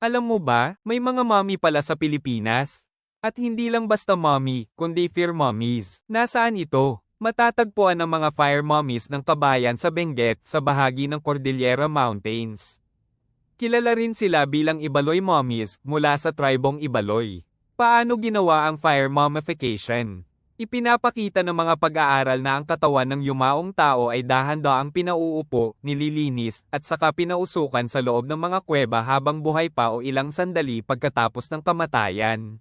Alam mo ba, may mga mommy pala sa Pilipinas. At hindi lang basta mommy, kundi fear mommies. Nasaan ito? Matatagpuan ang mga fire mommies ng kabayan sa Benguet sa bahagi ng Cordillera Mountains. Kilala rin sila bilang Ibaloy mommies mula sa tribong Ibaloy. Paano ginawa ang fire mummification? Ipinapakita ng mga pag-aaral na ang katawan ng yumaong tao ay dahan-daang pinauupo, nililinis, at saka pinausukan sa loob ng mga kuweba habang buhay pa o ilang sandali pagkatapos ng kamatayan.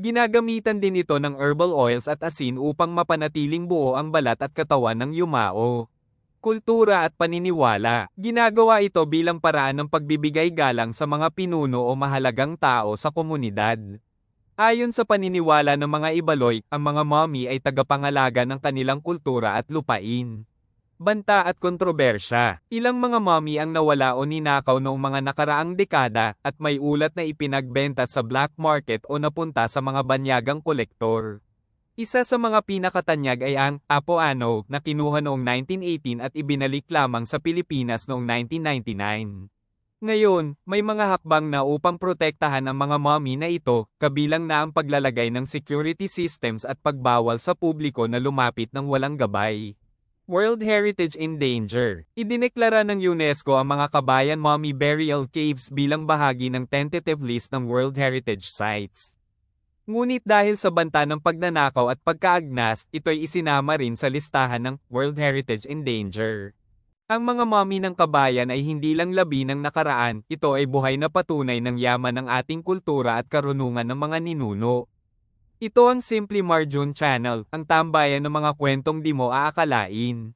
Ginagamitan din ito ng herbal oils at asin upang mapanatiling buo ang balat at katawan ng yumao. Kultura at paniniwala. Ginagawa ito bilang paraan ng pagbibigay galang sa mga pinuno o mahalagang tao sa komunidad. Ayon sa paniniwala ng mga Ibaloy, ang mga mommy ay tagapangalaga ng kanilang kultura at lupain. Banta at kontrobersya. Ilang mga mommy ang nawala o ninakaw noong mga nakaraang dekada at may ulat na ipinagbenta sa black market o napunta sa mga banyagang kolektor. Isa sa mga pinakatanyag ay ang Apoano na kinuha noong 1918 at ibinalik lamang sa Pilipinas noong 1999. Ngayon, may mga hakbang na upang protektahan ang mga mommy na ito, kabilang na ang paglalagay ng security systems at pagbawal sa publiko na lumapit ng walang gabay. World Heritage in Danger. Idineklara ng UNESCO ang mga kabayan mommy burial caves bilang bahagi ng tentative list ng World Heritage Sites. Ngunit dahil sa banta ng pagnanakaw at pagkaagnas, ito'y isinama rin sa listahan ng World Heritage in Danger. Ang mga mommy ng kabayan ay hindi lang labi ng nakaraan, ito ay buhay na patunay ng yaman ng ating kultura at karunungan ng mga ninuno. Ito ang Simply Marjun Channel, ang tambayan ng mga kwentong di mo aakalain.